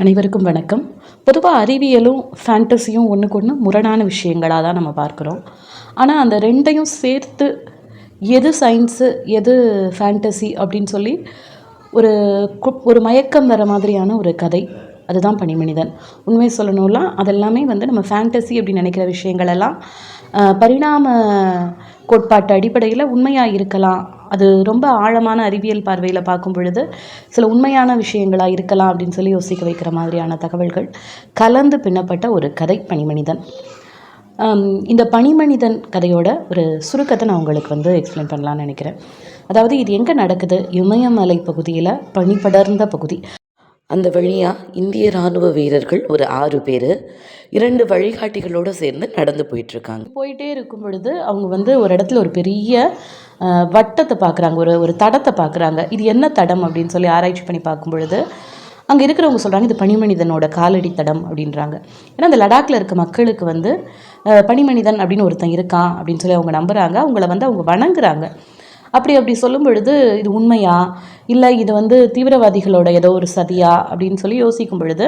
அனைவருக்கும் வணக்கம். பொதுவாக அறிவியலும் ஃபேண்டஸியும் ஒன்றுக்கு ஒன்று முரணான விஷயங்களாக தான் நம்ம பார்க்குறோம். ஆனால் அந்த ரெண்டையும் சேர்த்து எது சயின்ஸு எது ஃபேண்டசி அப்படின்னு சொல்லி ஒரு ஒரு மயக்கம் வர மாதிரியான ஒரு கதை. அதுதான் பனிமனிதன். உண்மை சொல்லணும்னா அதெல்லாமே வந்து நம்ம ஃபேண்டசி அப்படின்னு நினைக்கிற விஷயங்கள் எல்லாம் பரிணாம கோட்பாட்டு அடிப்படையில் உண்மையாக இருக்கலாம் அது ரொம்ப ஆழமான அறிவியல் பார்வையில் பார்க்கும் பொழுது சில உண்மையான விஷயங்களாக இருக்கலாம் அப்படின்னு சொல்லி யோசிக்க வைக்கிற மாதிரியான தகவல்கள். கலந்து பின்னப்பட்ட ஒரு கதை பனிமனிதன். இந்த பனிமனிதன் கதையோட ஒரு சுருக்கத்தை நான் உங்களுக்கு வந்து எக்ஸ்பிளைன் பண்ணலாம்னு நினைக்கிறேன். அதாவது இது எங்கே நடக்குது? இமயமலை பகுதியில் பனி படர்ந்த பகுதி. அந்த வழியாக இந்திய ராணுவ வீரர்கள் ஒரு ஆறு பேர் இரண்டு வழிகாட்டிகளோடு சேர்ந்து நடந்து போயிட்டுருக்காங்க போயிட்டே இருக்கும் பொழுது அவங்க வந்து ஒரு இடத்துல ஒரு பெரிய வட்டத்தை பார்க்குறாங்க ஒரு ஒரு தடத்தை பார்க்குறாங்க. இது என்ன தடம் அப்படின்னு சொல்லி ஆராய்ச்சி பண்ணி பார்க்கும் பொழுது அங்கே இருக்கிறவங்க சொல்கிறாங்க இது பனிமனிதனோட காலடி தடம் அப்படின்றாங்க. ஏன்னா அந்த லடாக்ல இருக்க மக்களுக்கு வந்து பனிமனிதன் அப்படின்னு ஒருத்தன் இருக்கான் அப்படின்னு சொல்லி அவங்க நம்புகிறாங்க அவங்கள வந்து அவங்க வணங்குறாங்க. அப்படி அப்படி சொல்லும் பொழுது இது உண்மையா? இல்லை இது வந்து தீவிரவாதிகளோட ஏதோ ஒரு சதியா? அப்படின்னு சொல்லி யோசிக்கும் பொழுது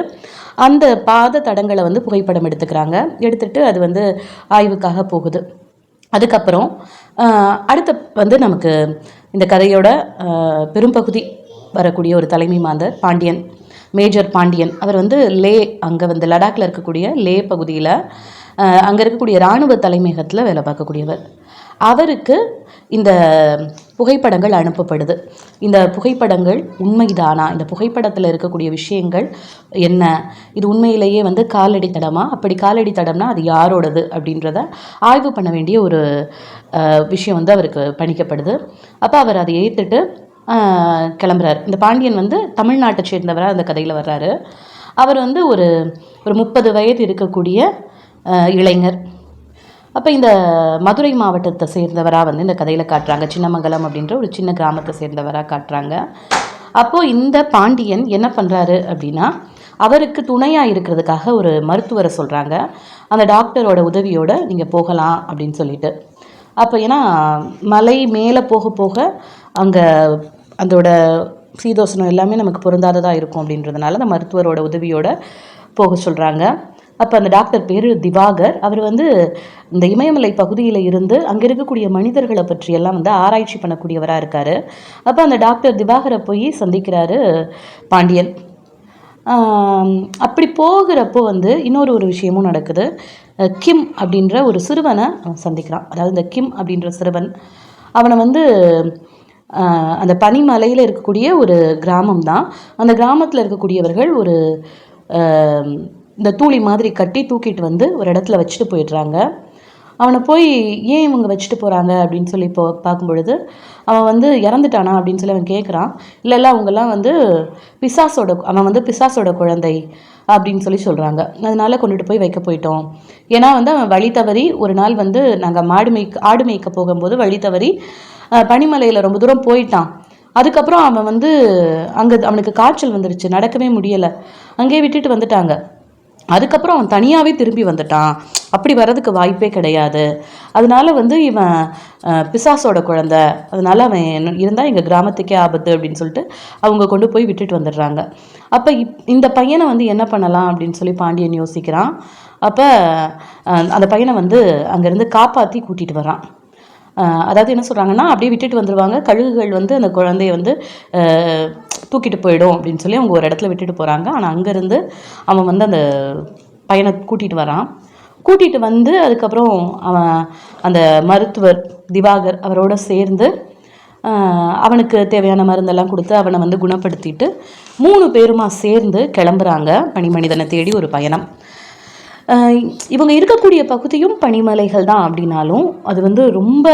அந்த பாத தடங்களை வந்து புகைப்படம் எடுத்துக்கிறாங்க. எடுத்துட்டு அது வந்து ஆய்வுக்காக போகுது. அதுக்கப்புறம் அடுத்த வந்து நமக்கு இந்த கதையோட பெரும்பகுதி வரக்கூடிய ஒரு தலைமை மாந்தர் பாண்டியன் மேஜர் பாண்டியன். அவர் வந்து லே அங்கே வந்து லடாக்ல இருக்கக்கூடிய லே பகுதியில் அங்கே இருக்கக்கூடிய இராணுவ தலைமையகத்தில் வேலை பார்க்கக்கூடியவர். அவருக்கு இந்த புகைப்படங்கள் அனுப்பப்படுது. இந்த புகைப்படங்கள் உண்மைதானா? இந்த புகைப்படத்தில் இருக்கக்கூடிய விஷயங்கள் என்ன? இது உண்மையிலேயே வந்து காலடி தடமா அப்படி காலடி தடம்னா அது யாரோடது அப்படின்றத ஆய்வு பண்ண வேண்டிய ஒரு விஷயம் வந்து அவருக்கு பணிக்கப்படுது. அப்போ அவர் அதை ஏற்றுட்டு கிளம்புறாரு. இந்த பாண்டியன் வந்து தமிழ்நாட்டை சேர்ந்தவராக அந்த கதையில் வர்றாரு. அவர் வந்து ஒரு ஒரு முப்பது வயது இருக்கக்கூடிய இளைஞர். அப்போ இந்த மதுரை மாவட்டத்தை சேர்ந்தவராக வந்து இந்த கதையில் காட்டுறாங்க. சின்னமங்கலம் அப்படின்ற ஒரு சின்ன கிராமத்தை சேர்ந்தவராக காட்டுறாங்க. அப்போது இந்த பாண்டியன் என்ன பண்ணுறாரு அப்படின்னா அவருக்கு துணையாக இருக்கிறதுக்காக ஒரு மருத்துவரை சொல்கிறாங்க அந்த டாக்டரோட உதவியோட நீங்கள் போகலாம் அப்படின்னு சொல்லிட்டு. அப்போ ஏன்னா மலை மேலே போக போக அங்கே அதோட சீதோசனம் எல்லாமே நமக்கு பொருந்தாததாக இருக்கும் அப்படின்றதுனால அந்த மருத்துவரோட உதவியோட போக சொல்கிறாங்க அப்போ அந்த டாக்டர் பேர் திவாகர். அவர் வந்து இந்த இமயமலை பகுதியில் இருந்து அங்கே இருக்கக்கூடிய மனிதர்களை பற்றியெல்லாம் வந்து ஆராய்ச்சி பண்ணக்கூடியவராக இருக்கார். அப்போ அந்த டாக்டர் திவாகரை போய் சந்திக்கிறாரு பாண்டியன். அப்படி போகிறப்போ வந்து இன்னொரு ஒரு விஷயமும் நடக்குது. கிம் அப்படின்ற ஒரு சிறுவனை அவன் சந்திக்கிறான். அதாவது இந்த கிம் அப்படின்ற சிறுவன் அவனை வந்து அந்த பனிமலையில் இருக்கக்கூடிய ஒரு கிராமம் தான் அந்த கிராமத்தில் இருக்கக்கூடியவர்கள் ஒரு இந்த தூளி மாதிரி கட்டி தூக்கிட்டு வந்து ஒரு இடத்துல வச்சுட்டு போயிடுறாங்க. அவனை போய் ஏன் இவங்க வச்சுட்டு போகிறாங்க அப்படின்னு சொல்லி இப்போ பார்க்கும்பொழுது அவன் வந்து இறந்துட்டானா அப்படின்னு சொல்லி அவன் கேட்குறான் இல்லை இல்லை அவங்கெல்லாம் வந்து பிசாசோட அவன் வந்து பிசாசோட குழந்தை அப்படின்னு சொல்லி சொல்கிறாங்க அதனால கொண்டுட்டு போய் வைக்க போயிட்டோம். ஏன்னா வந்து அவன் வழி தவறி ஒரு நாள் வந்து நாங்கள் மாடு மேய்க்க ஆடு மேய்க்க போகும்போது வழி தவறி பனிமலையில் ரொம்ப தூரம் போயிட்டான். அதுக்கப்புறம் அவன் வந்து அங்கே அவனுக்கு காய்ச்சல் வந்துடுச்சு நடக்கவே முடியலை. அங்கேயே விட்டுட்டு வந்துட்டாங்க. அதுக்கப்புறம் அவன் தனியாகவே திரும்பி வந்துட்டான். அப்படி வர்றதுக்கு வாய்ப்பே கிடையாது. அதனால வந்து இவன் பிசாசோட குழந்த. அதனால் அவன் இருந்தால் எங்கள் கிராமத்துக்கே ஆபத்து அப்படின்னு சொல்லிட்டு அவங்க கொண்டு போய் விட்டுட்டு வந்துடுறாங்க. அப்போ இப் இந்த பையனை வந்து என்ன பண்ணலாம் அப்படின்னு சொல்லி பாண்டியன் யோசிக்கிறான். அப்போ அந்த பையனை வந்து அங்கேருந்து காப்பாற்றி கூட்டிகிட்டு வரான் அதாவது என்ன சொல்கிறாங்கன்னா அப்படியே விட்டுட்டு வந்துடுவாங்க கழுகுகள் வந்து அந்த குழந்தைய வந்து தூக்கிட்டு போயிடும் அப்படின்னு சொல்லி அவங்க ஒரு இடத்துல விட்டுட்டு போகிறாங்க ஆனால் அங்கேருந்து அவன் வந்து அந்த பையனை கூட்டிகிட்டு வரான். கூட்டிகிட்டு வந்து அதுக்கப்புறம் அவன் அந்த மருத்துவர் திவாகர் அவரோட சேர்ந்து அவனுக்கு தேவையான மருந்தெல்லாம் கொடுத்து அவனை வந்து குணப்படுத்திட்டு மூணு பேருமா சேர்ந்து கிளம்புறாங்க. பனிமனிதனை தேடி ஒரு பயணம். இவங்க இருக்கக்கூடிய பகுதியும் பனிமலைகள் தான் அப்படின்னாலும் அது வந்து ரொம்ப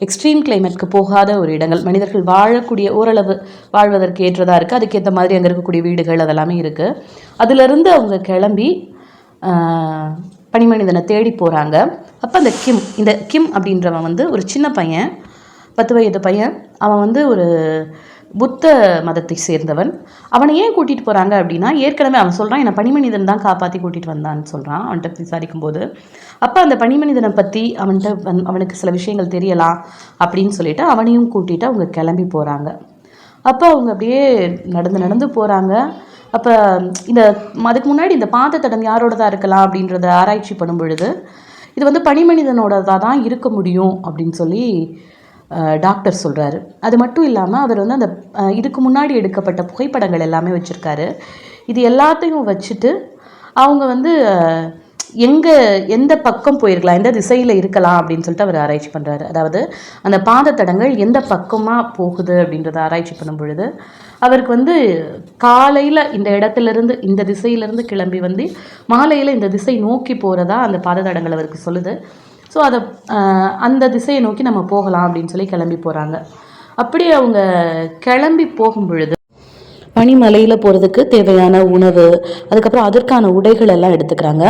எக்ஸ்ட்ரீம் கிளைமேட்க்கு போகாத ஒரு இடங்கள். மனிதர்கள் வாழக்கூடிய ஓரளவு வாழ்வதற்கு ஏற்றதாக இருக்குது அதுக்கேற்ற மாதிரி அங்கே இருக்கக்கூடிய வீடுகள் அதெல்லாமே இருக்குது அதிலிருந்து அவங்க கிளம்பி பனிமனிதனை தேடி போகிறாங்க அப்போ அந்த கிம் இந்த கிம் அப்படின்றவன் வந்து ஒரு சின்ன பையன். பத்து வயது பையன். அவன் வந்து ஒரு புத்த மதத்தை சேர்ந்தவன். அவனை ஏன் கூட்டிகிட்டு போகிறாங்க அப்படின்னா ஏற்கனவே அவன் சொல்கிறான் என்னை பனிமனிதன் தான் காப்பாற்றி கூட்டிகிட்டு வந்தான்னு சொல்கிறான் அவன்கிட்ட விசாரிக்கும் போது அப்போ அந்த பனிமனிதனை பற்றி அவன்கிட்ட வந்- அவனுக்கு சில விஷயங்கள் தெரியலாம் அப்படின்னு சொல்லிட்டு அவனையும் கூட்டிகிட்டு அவங்க கிளம்பி போகிறாங்க அப்போ அவங்க அப்படியே நடந்து நடந்து போகிறாங்க அப்போ இந்த அதுக்கு முன்னாடி இந்த பாத தடம் யாரோடதாக இருக்கலாம் அப்படின்றத ஆராய்ச்சி பண்ணும் பொழுது இது வந்து பனிமனிதனோடதாக தான் இருக்க முடியும் அப்படின்னு சொல்லி டாக்டர் சொல்கிறாரு அது மட்டும் இல்லாமல் அவர் வந்து அந்த இதுக்கு முன்னாடி எடுக்கப்பட்ட புகைப்படங்கள் எல்லாமே வச்சுருக்காரு. இது எல்லாத்தையும் வச்சுட்டு அவங்க வந்து எங்கே எந்த பக்கம் போயிருக்கலாம் எந்த திசையில் இருக்கலாம் அப்படின்னு சொல்லிட்டு அவர் ஆராய்ச்சி பண்ணுறாரு அதாவது அந்த பாதத்தடங்கள் எந்த பக்கமாக போகுது அப்படின்றத ஆராய்ச்சி பண்ணும் பொழுது அவருக்கு வந்து காலையில் இந்த இடத்துல இருந்து இந்த திசையிலேருந்து கிளம்பி வந்து மாலையில் இந்த திசை நோக்கி போகிறதா அந்த பாதத்தடங்கள் அவருக்கு சொல்லுது. ஸோ அதை அந்த திசையை நோக்கி நம்ம போகலாம் அப்படின்னு சொல்லி கிளம்பி போகிறாங்க அப்படி அவங்க கிளம்பி போகும் பொழுது பனிமலையில் போகிறதுக்கு தேவையான உணவு அதுக்கப்புறம் அதற்கான உடைகள் எல்லாம் எடுத்துக்கிறாங்க.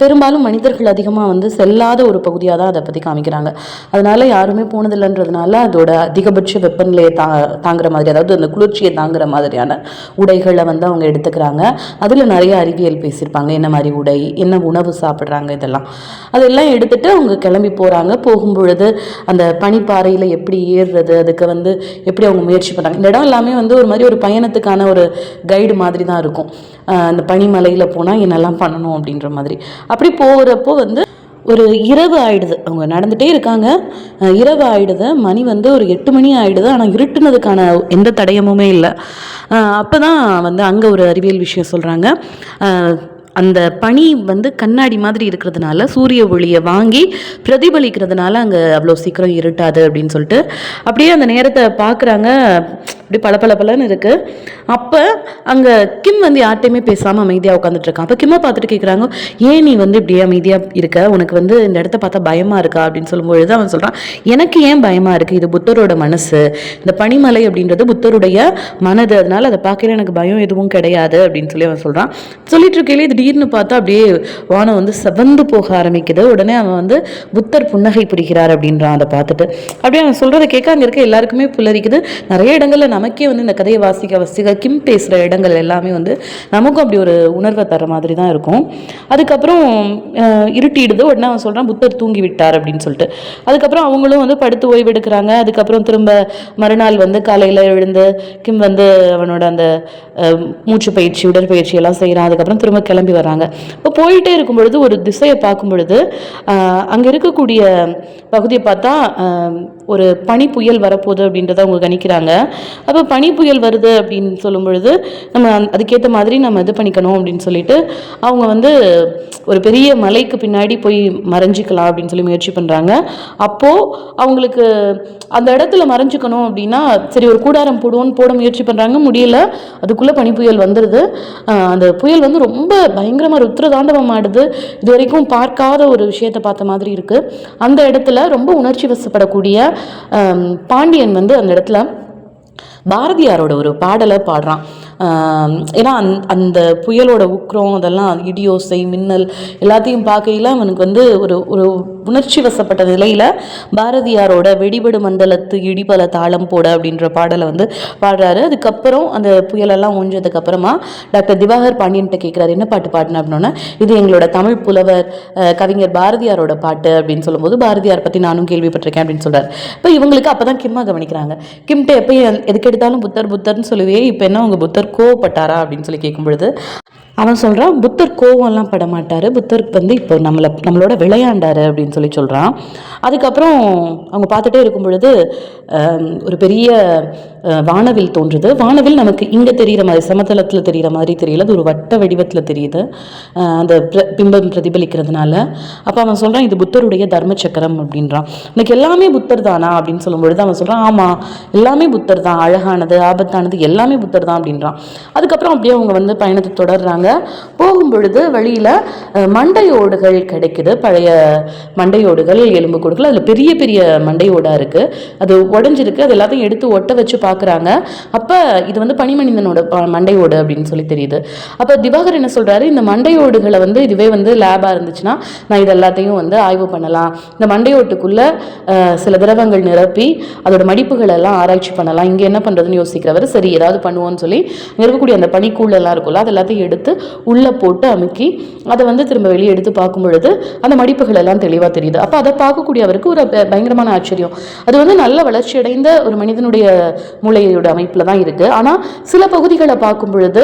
பெரும்பாலும் மனிதர்கள் அதிகமாக வந்து செல்லாத ஒரு பகுதியாக தான் அதை பற்றி காமிக்கிறாங்க. அதனால் யாருமே போனதில்லைன்றதுனால அதோட அதிகபட்ச வெப்பநிலையை தா தாங்குற மாதிரி அதாவது அந்த குளிர்ச்சியை தாங்குற மாதிரியான உடைகளை வந்து அவங்க எடுத்துக்கிறாங்க. அதில் நிறைய அறிவியல் பேசியிருப்பாங்க. என்ன மாதிரி உடை என்ன உணவு சாப்பிட்றாங்க இதெல்லாம். அதெல்லாம் எடுத்துகிட்டு அவங்க கிளம்பி போகிறாங்க போகும்பொழுது அந்த பனிப்பாறையில் எப்படி ஏறுறது அதுக்கு வந்து எப்படி அவங்க முயற்சி பண்ணுறாங்க இந்த இடம் எல்லாமே வந்து ஒரு மாதிரி ஒரு பயணத்துக்கான ஒரு கைடு மாதிரி தான் இருக்கும் அந்த பனிமலையில் போனால் என்னெல்லாம் பண்ணணும் அப்படின்ற மாதிரி. அப்படி போகிறப்போ வந்து ஒரு இரவு ஆயிடுது. அவங்க நடந்துகிட்டே இருக்காங்க. இரவு ஆயிடுது. மணி வந்து ஒரு எட்டு மணி ஆயிடுது. ஆனால் இருட்டுனதுக்கான எந்த தடயமுமே இல்லை. அப்போ தான் வந்து அங்கே ஒரு அறிவியல் விஷயம் சொல்கிறாங்க அந்த பனி வந்து கண்ணாடி மாதிரி இருக்கிறதுனால சூரிய ஒளியை வாங்கி பிரதிபலிக்கிறதுனால அங்கே அவ்வளோ சீக்கிரம் இருட்டாது அப்படின்னு சொல்லிட்டு. அப்படியே அந்த நேரத்தை பார்க்குறாங்க அப்படி பல பல பலன்னு இருக்குது அப்போ அங்கே கிம் வந்து யார்ட்டையுமே பேசாமல் அமைதியாக உட்காந்துட்டு இருக்கான் அப்போ கிம்மை பார்த்துட்டு கேட்குறாங்க ஏன் நீ வந்து இப்படியே அமைதியாக இருக்க? உனக்கு வந்து இந்த இடத்த பார்த்தா பயமாக இருக்கா? அப்படின்னு சொல்லும்பொழுது அவன் சொல்கிறான் எனக்கு ஏன் பயமாக இருக்குது இது புத்தரோட மனசு. இந்த பனிமலை அப்படின்றது புத்தருடைய மனது. அதனால அதை பார்க்கல எனக்கு பயம் எதுவும் கிடையாது. அப்படின்னு சொல்லி அவன் சொல்கிறான் சொல்லிட்டு இருக்கையிலே திடீர்னு பார்த்தா அப்படியே வானம் வந்து செவந்து போக ஆரம்பிக்குது. உடனே அவன் வந்து புத்தர் புன்னகை புரிகிறார் அப்படின்றான். அதை பார்த்துட்டு அப்படியே அவன் சொல்கிறத கேட்க அங்கே இருக்க எல்லாருக்குமே புல்லரிக்குது. நிறைய இடங்கள்ல நமக்கே வந்து இந்த கதையை வாசிக்க வாசிக்க கிம் பேசுகிற இடங்கள் எல்லாமே வந்து நமக்கும் அப்படி ஒரு உணர்வை தர மாதிரி தான் இருக்கும். அதுக்கப்புறம் இருட்டிடுது. உடனே அவன் சொல்கிறான் புத்தர் தூங்கி விட்டார் அப்படின்னு சொல்லிட்டு. அதுக்கப்புறம் அவங்களும் வந்து படுத்து ஓய்வெடுக்கிறாங்க. அதுக்கப்புறம் திரும்ப மறுநாள் வந்து காலையில் எழுந்து கிம் வந்து அவனோட அந்த மூச்சு பயிற்சி உடற்பயிற்சி எல்லாம் செய்கிறான் அதுக்கப்புறம் திரும்ப கிளம்பி வராங்க இப்போ போயிட்டே இருக்கும் பொழுது ஒரு திசையை பார்க்கும் பொழுது அங்கே இருக்கக்கூடிய பகுதியை பார்த்தா ஒரு பனி புயல் வரப்போகுது அப்படின்றத அவங்க கணிக்கிறாங்க. அப்போ பனி புயல் வருது அப்படின்னு சொல்லும் பொழுது நம்ம அதுக்கேற்ற மாதிரி நம்ம இது பண்ணிக்கணும் அப்படின்னு சொல்லிட்டு அவங்க வந்து ஒரு பெரிய மலைக்கு பின்னாடி போய் மறைஞ்சிக்கலாம் அப்படின்னு சொல்லி முயற்சி பண்ணுறாங்க அப்போது அவங்களுக்கு அந்த இடத்துல மறைஞ்சிக்கணும் அப்படின்னா சரி ஒரு கூடாரம் போடுவோன்னு போட முயற்சி பண்ணுறாங்க முடியல. அதுக்குள்ளே பனி புயல் வந்துடுது அந்த புயல் வந்து ரொம்ப பயங்கரமாக ருத்ரதாண்டவம் ஆடுது. இது வரைக்கும் பார்க்காத ஒரு விஷயத்தை பார்த்த மாதிரி இருக்குது அந்த இடத்துல ரொம்ப உணர்ச்சி வசப்படக்கூடிய பாண்டியன் வந்து அந்த இடத்துல பாரதியாரோட ஒரு பாடலை பாடுறான். ஏன்னா அந் அந்த புயலோட உக்ரம் அதெல்லாம் இடியோசை மின்னல் எல்லாத்தையும் பார்க்கையில் அவனுக்கு வந்து ஒரு ஒரு உணர்ச்சி வசப்பட்ட நிலையில் பாரதியாரோட வெடிபடு மண்டலத்து இடிபல தாளம் போட அப்படின்ற பாடலை வந்து பாடுறாரு. அதுக்கப்புறம் அந்த புயலெல்லாம் ஊஞ்சதுக்கப்புறமா டாக்டர் திவாகர் பாண்டியன்ட்ட கேட்குறாரு என்ன பாட்டு பாடின? அப்படின்னா இது எங்களோட தமிழ் புலவர் கவிஞர் பாரதியாரோட பாட்டு அப்படின்னு சொல்லும்போது பாரதியார் பற்றி நானும் கேள்விப்பட்டிருக்கேன் அப்படின்னு சொல்கிறார் இப்போ இவங்களுக்கு அப்போ தான் கிம்மா கவனிக்கிறாங்க. கிம்ட்ட எப்பயும் எதுக்கு எடுத்தாலும் புத்தர் புத்தர்னு சொல்லுவே இப்போ என்ன அவங்க புத்தர்? கோவப்பட்டாரா அப்படின்னு சொல்லி கேட்கும் பொழுது அவன் சொல்கிறான் புத்தர் கோவம்லாம் பட மாட்டார் புத்தர் வந்து இப்போ நம்மளை நம்மளோட விளையாண்டாரு அப்படின்னு சொல்லி சொல்கிறான் அதுக்கப்புறம் அவங்க பார்த்துட்டே இருக்கும் பொழுது ஒரு பெரிய வானவில் தோன்றுது. வானவில் நமக்கு இங்கே தெரிகிற மாதிரி சமதளத்தில் தெரிகிற மாதிரி தெரியல. அது ஒரு வட்ட வடிவத்தில் தெரியுது. அந்த பிர- பிம்பம் பிரதிபலிக்கிறதுனால. அப்போ அவன் சொல்கிறான் இது புத்தருடைய தர்ம சக்கரம் அப்படின்றான். எனக்கு எல்லாமே புத்தர் தானா? அப்படின்னு சொல்லும் பொழுது அவன் சொல்கிறான் ஆமாம் எல்லாமே புத்தர் தான். அழகானது ஆபத்தானது எல்லாமே புத்தர் தான் அப்படின்றான். அதுக்கப்புறம் அப்படியே அவங்க வந்து பயணத்தை தொடர்றாங்க. போகும் பொழுது வழியில் மண்டையோடுகள் கிடைக்குது. பழைய மண்டையோடுகள் எலும்பு கொடுக்கல அதில் பெரிய பெரிய மண்டையோடாக இருக்குது அது உடஞ்சிருக்கு. அது எல்லாத்தையும் எடுத்து ஒட்ட வச்சு பார்க்குறாங்க அப்போ இது வந்து பனிமனிதனோட மண்டையோடு அப்படின்னு சொல்லி தெரியுது. அப்போ திவாகர் என்ன சொல்கிறாரு இந்த மண்டையோடுகளை வந்து இதுவே வந்து லேபாக இருந்துச்சுன்னா நான் இது எல்லாத்தையும் வந்து ஆய்வு பண்ணலாம். இந்த மண்டையோட்டுக்குள்ளே சில திரவங்கள் நிரப்பி அதோட மடிப்புகள் எல்லாம் ஆராய்ச்சி பண்ணலாம். இங்கே என்ன பண்ணுறதுன்னு யோசிக்கிறவர் சரி ஏதாவது பண்ணுவோன்னு சொல்லி இங்க இருக்கக்கூடிய அந்த பனிக்கூழ் எல்லாம் இருக்கும்ல அது எல்லாத்தையும் எடுத்து உள்ளே போட்டு அமுக்கி அதை வந்து திரும்ப வெளியே எடுத்து பார்க்கும் பொழுது அந்த மடிப்புகள் எல்லாம் தெளிவாக தெரியுது. அப்போ அதை பார்க்கக்கூடிய அவருக்கு ஒரு ப- பயங்கரமான ஆச்சரியம். அது வந்து நல்ல வளர்ச்சி அடைந்த ஒரு மனிதனுடைய மூளையோட அமைப்பில் தான் இருக்குது ஆனால் சில பகுதிகளை பார்க்கும் பொழுது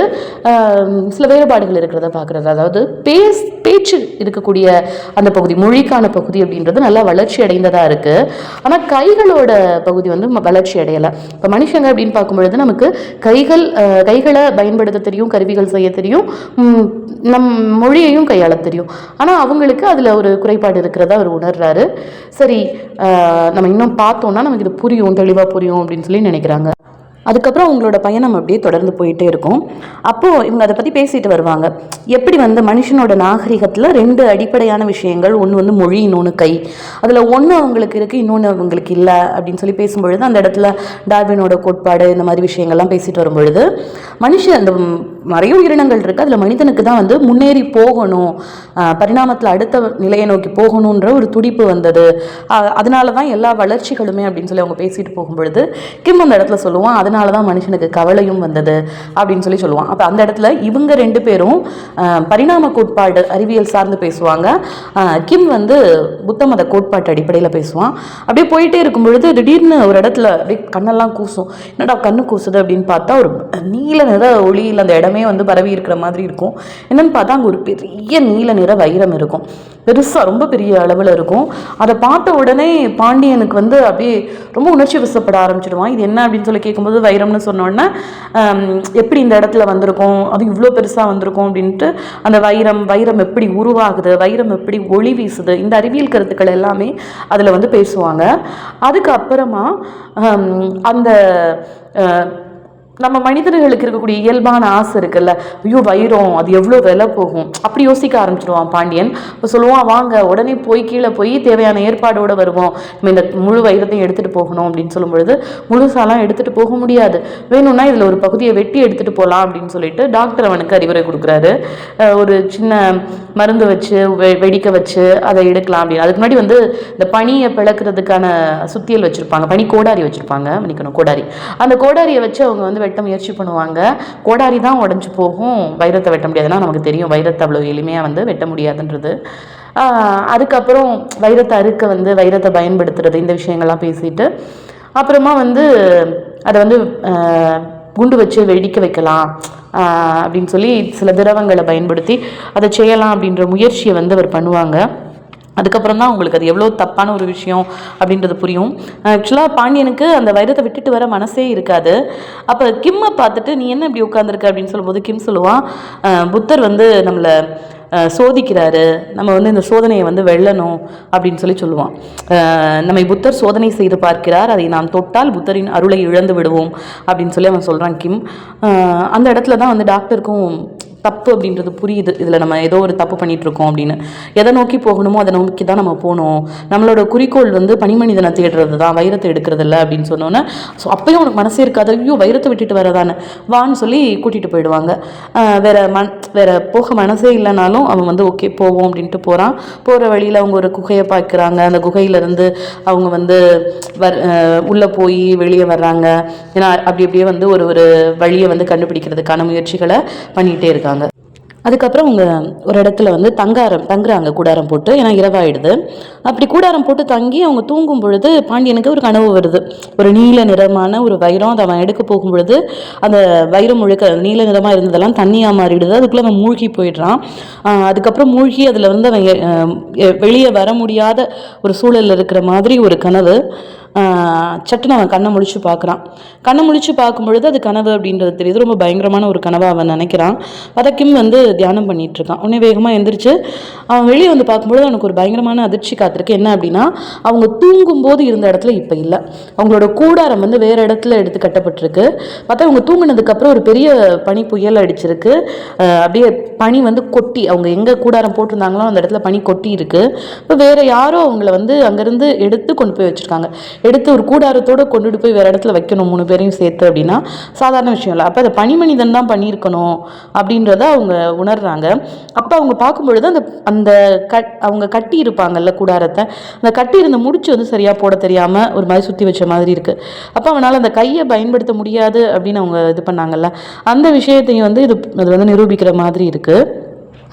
சில வேறுபாடுகள் இருக்கிறத பார்க்குறது. அதாவது பேஸ் பேச்சு இருக்கக்கூடிய அந்த பகுதி மொழிக்கான பகுதி அப்படின்றது நல்லா வளர்ச்சி அடைந்ததாக இருக்குது ஆனால் கைகளோட பகுதி வந்து வளர்ச்சி அடையலை. இப்போ மனுஷங்க அப்படின்னு பார்க்கும் பொழுது நமக்கு கைகள் அஹ், கைகளை பயன்படுத்த தெரியும் கருவிகள் செய்ய தெரியும் நம் மொழியையும் கையாள தெரியும். ஆனால் அவங்களுக்கு அதில் ஒரு குறைபாடு இருக்கிறதா அவர் உணர்றாரு. சரி நம்ம இன்னும் பார்த்தோன்னா நமக்கு இது புரியும் தெளிவாக புரியும் அப்படின்னு சொல்லி நினைக்கிறாங்க. அதுக்கப்புறம் அவங்களோட பயணம் அப்படியே தொடர்ந்து போயிட்டே இருக்கும். அப்போது இவங்க அதை பற்றி பேசிட்டு வருவாங்க. எப்படி வந்து மனுஷனோட நாகரிகத்தில் ரெண்டு அடிப்படையான விஷயங்கள் ஒன்று வந்து மொழி இன்னொன்று கை. அதில் ஒன்று அவங்களுக்கு இருக்குது இன்னொன்று அவங்களுக்கு இல்லை அப்படின்னு சொல்லி பேசும்பொழுது அந்த இடத்துல டார்வினோட கோட்பாடு இந்த மாதிரி விஷயங்கள்லாம் பேசிட்டு வரும்பொழுது மனுஷன் அந்த நிறைய உயிரினங்கள் இருக்குது அதில் மனிதனுக்கு தான் வந்து முன்னேறி போகணும் பரிணாமத்தில் அடுத்த நிலையை நோக்கி போகணுன்ற ஒரு துடிப்பு வந்தது. அதனால தான் எல்லா வளர்ச்சிகளுமே அப்படின்னு சொல்லி அவங்க பேசிட்டு போகும்பொழுது கிம் அந்த இடத்துல சொல்லுவான் அதனால அதனால தான் மனுஷனுக்கு கவலையும் வந்தது அப்படின்னு சொல்லி சொல்லுவான் அப்போ அந்த இடத்துல இவங்க ரெண்டு பேரும் பரிணாம கோட்பாடு அறிவியல் சார்ந்து பேசுவாங்க. கிம் வந்து புத்த மத கோட்பாட்டு அடிப்படையில் பேசுவான். அப்படியே போயிட்டே இருக்கும் பொழுது திடீர்னு ஒரு இடத்துல அப்படியே கண்ணெல்லாம் கூசும். என்னடா கண்ணு கூசுது அப்படின்னு பார்த்தா ஒரு நீல நிற ஒளியில் அந்த இடமே வந்து பரவி இருக்கிற மாதிரி இருக்கும். என்னன்னு பார்த்தா அங்கே ஒரு பெரிய நீல நிற வைரம் இருக்கும். பெருசாக ரொம்ப பெரிய அளவில் இருக்கும். அதை பார்த்த உடனே பாண்டியனுக்கு வந்து அப்படியே ரொம்ப உணர்ச்சி வசப்பட ஆரம்பிச்சிடுவான். இது என்ன அப்படின்னு சொல்லி கேட்கும்போது வைரம்னு சொன்னோடனே எப்படி இந்த இடத்துல வந்திருக்கும்? அது இவ்வளோ பெருசாக வந்திருக்கும் அப்படின்ட்டு அந்த வைரம் வைரம் எப்படி உருவாகுது? வைரம் எப்படி ஒளி வீசுது? இந்த அறிவியல் கருத்துக்கள் எல்லாமே அதில் வந்து பேசுவாங்க. அதுக்கப்புறமா அந்த நம்ம மனிதர்களுக்கு இருக்கக்கூடிய இயல்பான ஆசை இருக்குல்ல. ஐயோ வைரம் அது எவ்வளோ விலை போகும்? அப்படி யோசிக்க ஆரம்பிச்சிடுவான் பாண்டியன். இப்போ சொல்லுவான் வாங்க உடனே போய் கீழே போய் தேவையான ஏற்பாடோடு வருவோம். நம்ம இந்த முழு வைரத்தையும் எடுத்துகிட்டு போகணும் அப்படின்னு சொல்லும் பொழுது முழுசாலாம் எடுத்துகிட்டு போக முடியாது. வேணும்னா இதில் ஒரு பகுதியை வெட்டி எடுத்துகிட்டு போகலாம் அப்படின்னு சொல்லிட்டு டாக்டர் அவனுக்கு அறிவுரை கொடுக்குறாரு. ஒரு சின்ன மருந்து வச்சு வெ- வெடிக்க வச்சு அதை எடுக்கலாம் அப்படின்னு. அதுக்கு முன்னாடி வந்து இந்த பனியை பிளக்கிறதுக்கான சுத்தியல் வச்சுருப்பாங்க. பனி கோடாரி வச்சுருப்பாங்க. மன்னிக்கணும் கோடாரி. அந்த கோடாரியை வச்சு அவங்க வந்து வெட்ட முயற்சி பண்ணுவாங்க. கோடாரி தான் உடஞ்சி போகும். வைரத்தை வெட்ட முடியாதுன்னா நமக்கு தெரியும். வைரத்தை அவ்வளோ எளிமையாக வந்து வெட்ட முடியாதுன்றது. அதுக்கப்புறம் வைரத்தை அறுக்க வந்து வைரத்தை பயன்படுத்துறது இந்த விஷயங்கள்லாம் பேசிட்டு அப்புறமா வந்து அதை வந்து குண்டு வச்சு வெடிக்க வைக்கலாம் அப்படின்னு சொல்லி சில திரவங்களை பயன்படுத்தி அதை செய்யலாம் அப்படின்ற முயற்சியை வந்து அவர் பண்ணுவாங்க. அதுக்கப்புறம் தான் உங்களுக்கு அது எவ்வளோ தப்பான ஒரு விஷயம் அப்படின்றது புரியும். ஆக்சுவலாக பாண்டியனுக்கு அந்த வைரத்தை விட்டுட்டு வர மனசே இருக்காது. அப்போ கிம்மை பார்த்துட்டு நீ என்ன இப்படி உட்காந்துருக்க அப்படின்னு சொல்லும்போது கிம் சொல்லுவான் புத்தர் வந்து நம்மளை சோதிக்கிறாரு. நம்ம வந்து இந்த சோதனையை வந்து வெல்லணும். அப்படின்னு சொல்லி சொல்லுவான். நம்மை புத்தர் சோதனை செய்து பார்க்கிறார். அதை நாம் தொட்டால் புத்தரின் அருளை இழந்து விடுவோம். அப்படின்னு சொல்லி அவன் சொல்கிறான் கிம். அந்த இடத்துல தான் வந்து டாக்டருக்கும் தப்பு அப்படின்றது புரியுது. இதில் நம்ம ஏதோ ஒரு தப்பு பண்ணிட்டு இருக்கோம் அப்படின்னு. எதை நோக்கி போகணுமோ அதை நோக்கி தான் நம்ம போகணும். நம்மளோட குறிக்கோள் வந்து பனிமனிதனை தேடுறது தான் வைரத்தை எடுக்கிறது இல்லை அப்படின்னு சொன்னோன்னே ஸோ அப்பயும் உனக்கு மனசே இருக்காது. ஐயோ வைரத்தை விட்டுட்டு வரதானே வான்னு சொல்லி கூட்டிகிட்டு போயிடுவாங்க. வேற மன் வேற போக மனசே இல்லைனாலும் அவன் வந்து ஓகே போவோம் அப்படின்ட்டு போகிறான் போகிற வழியில் அவங்க ஒரு குகையை பார்க்குறாங்க அந்த குகையிலேருந்து அவங்க வந்து வர் உள்ளே போய் வெளியே வர்றாங்க. ஏன்னா அப்படி அப்படியே வந்து ஒரு ஒரு வழியை வந்து கண்டுபிடிக்கிறதுக்கான முயற்சிகளை பண்ணிகிட்டே இருக்காங்க. அதுக்கப்புறம் அவங்க ஒரு இடத்துல வந்து தங்காரம் தங்குறாங்க கூடாரம் போட்டு. ஏன்னா இரவாயிடுது. அப்படி கூடாரம் போட்டு தங்கி அவங்க தூங்கும் பொழுது பாண்டியனுக்கு ஒரு கனவு வருது. ஒரு நீல நிறமான ஒரு வைரம் அதை அவன் எடுக்க போகும் பொழுது அந்த வைரம் முழுக்க நீல நிறமாக இருந்ததெல்லாம் தண்ணியாக மாறிடுது. அதுக்குள்ளே அவன் மூழ்கி போயிடுறான். அதுக்கப்புறம் மூழ்கி அதில் வந்து அவன் வெளியே வர முடியாத ஒரு சூழலில் இருக்கிற மாதிரி ஒரு கனவு. சட்டுன்னு அவன் கண்ணை முழிச்சு பார்க்குறான். கண்ணை முழிச்சு பார்க்கும் பொழுது அது கனவு அப்படின்றது தெரியுது. ரொம்ப பயங்கரமான ஒரு கனவாக அவன் நினைக்கிறான். அதை கிம் வந்து தியானம் பண்ணிட்டு இருக்கான். உடனே வேகமாக எந்திரிச்சு அவன் வெளியே வந்து பார்க்கும்பொழுது அவனுக்கு ஒரு பயங்கரமான அதிர்ச்சி காத்திருக்கு. என்ன அப்படின்னா அவங்க தூங்கும்போது இருந்த இடத்துல இப்போ இல்லை. அவங்களோட கூடாரம் வந்து வேற இடத்துல எடுத்து கட்டப்பட்டிருக்கு. பார்த்தா அவங்க தூங்கினதுக்கப்புறம் ஒரு பெரிய பனி புயல் அடிச்சிருக்கு. அப்படியே பனி வந்து கொட்டி அவங்க எங்கே கூடாரம் போட்டிருந்தாங்களோ அந்த இடத்துல பனி கொட்டி இருக்கு இப்போ வேறு யாரோ அவங்கள வந்து அங்கேருந்து எடுத்து கொண்டு போய் வச்சுருக்காங்க. எடுத்து ஒரு கூடாரத்தோடு கொண்டுட்டு போய் வேறு இடத்துல வைக்கணும் மூணு பேரையும் சேர்த்து அப்படின்னா சாதாரண விஷயம் இல்லை. அப்போ அதை பனிமனிதன் தான் பண்ணியிருக்கணும் அப்படின்றத அவங்க உணர்றாங்க. அப்போ அவங்க பார்க்கும்பொழுது அந்த அந்த கட் அவங்க கட்டி இருப்பாங்கல்ல கூடாரத்தை அந்த கட்டி இருந்த முடிச்சு வந்து சரியாக போட தெரியாமல் ஒரு மாதிரி சுற்றி வச்ச மாதிரி இருக்குது அப்போ அவனால் அந்த கையை பயன்படுத்த முடியாது அப்படின்னு அவங்க இது பண்ணாங்கல்ல. அந்த விஷயத்தையும் வந்து இது அது வந்து நிரூபிக்கிற மாதிரி இருக்குது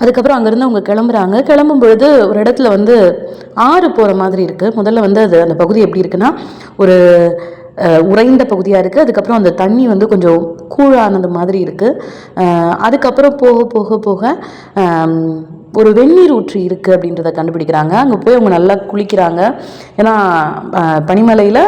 அதுக்கப்புறம் அங்கேருந்து அவங்க கிளம்புறாங்க. கிளம்பும் பொழுது ஒரு இடத்துல வந்து ஆறு போகிற மாதிரி இருக்குது முதல்ல வந்து அது அந்த பகுதி எப்படி இருக்குன்னா ஒரு உறைந்த பகுதியாக இருக்குது அதுக்கப்புறம் அந்த தண்ணி வந்து கொஞ்சம் கூழானது மாதிரி இருக்குது அதுக்கப்புறம் போக போக போக ஒரு வெந்நீர் ஊற்று இருக்குது அப்படின்றத கண்டுபிடிக்கிறாங்க. அங்கே போய் அவங்க நல்லா குளிக்கிறாங்க. ஏன்னா பனிமலையில்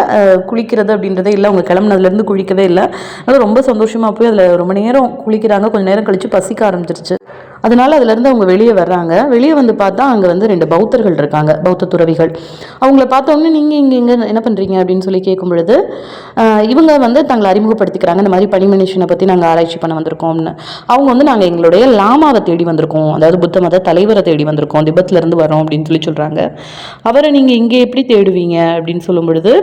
குளிக்கிறது அப்படின்றதே இல்லை. அவங்க கிளம்புனதுலேருந்து குளிக்கவே இல்லை. அதனால் ரொம்ப சந்தோஷமாக போய் அதில் ரொம்ப நேரம் குளிக்கிறாங்க. கொஞ்சம் நேரம் கழித்து பசிக்க ஆரம்பிச்சிருச்சு. அதனால அதுலேருந்து அவங்க வெளியே வர்றாங்க. வெளியே வந்து பார்த்தா அங்கே வந்து ரெண்டு பௌத்தர்கள் இருக்காங்க பௌத்த துறவிகள். அவங்கள பார்த்தோன்னே நீங்கள் இங்கே இங்கே என்ன பண்ணுறீங்க அப்படின்னு சொல்லி கேட்கும் பொழுது இவங்க வந்து தங்களை அறிமுகப்படுத்திக்கிறாங்க இந்த மாதிரி பனிமனுஷனை பற்றி நாங்கள் ஆராய்ச்சி பண்ண வந்திருக்கோம்னு. அவங்க வந்து நாங்கள் எங்களுடைய லாமாவை தேடி வந்திருக்கோம். அதாவது புத்த மத தலைவரை தேடி வந்திருக்கோம். திபத்துலேருந்து வரோம் அப்படின்னு சொல்லி சொல்கிறாங்க அவரை நீங்கள் இங்கே எப்படி தேடுவீங்க அப்படின்னு சொல்லும் பொழுது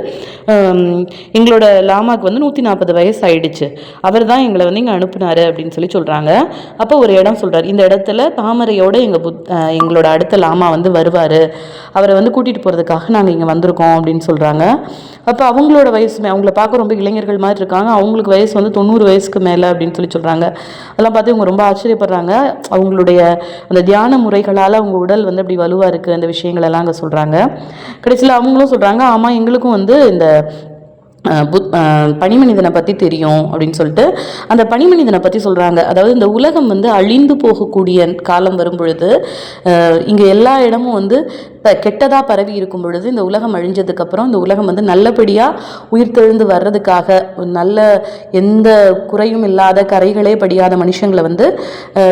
எங்களோட லாமாவுக்கு வந்து நூற்றி நாற்பது வயசு ஆயிடுச்சு. அவர் தான் எங்களை வந்து இங்கே அனுப்புனார் அப்படின்னு சொல்லி சொல்கிறாங்க அப்போ ஒரு இடம் சொல்கிறார் இந்த இடத்துல தாமரையோடு எங்கள் புத் எங்களோட அடுத்த லாமா வந்து வருவார். அவரை வந்து கூட்டிகிட்டு போகிறதுக்காக நாங்கள் இங்கே வந்திருக்கோம் அப்படின்னு சொல்கிறாங்க அப்போ அவங்களோட வயசுமே அவங்கள பார்க்க ரொம்ப இளைஞர்கள் மாதிரி இருக்காங்க. அவங்களுக்கு வயசு வந்து தொண்ணூறு வயசுக்கு மேலே அப்படின்னு சொல்லி சொல்கிறாங்க அதெல்லாம் பார்த்து இவங்க ரொம்ப ஆச்சரியப்படுறாங்க. அவங்களுடைய அந்த தியான முறைகளால் அவங்க உடல் வந்து அப்படி வலுவாக இருக்குது அந்த விஷயங்களெல்லாம் அங்கே சொல்கிறாங்க கடைசியில் அவங்களும் சொல்கிறாங்க ஆமாம் எங்களுக்கும் வந்து இந்த புத் பனிமனிதனை பற்றி தெரியும் அப்படின்னு சொல்லிட்டு அந்த பனிமனிதனை பற்றி சொல்கிறாங்க அதாவது இந்த உலகம் வந்து அழிந்து போகக்கூடிய காலம் வரும் பொழுது இங்கே எல்லா இடமும் வந்து இப்போ கெட்டதாக பரவி இருக்கும் பொழுது இந்த உலகம் அழிஞ்சதுக்கப்புறம் இந்த உலகம் வந்து நல்லபடியாக உயிர்த்தெழுந்து வர்றதுக்காக ஒரு நல்ல எந்த குறையும் இல்லாத கரைகளே படியாத மனுஷங்களை வந்து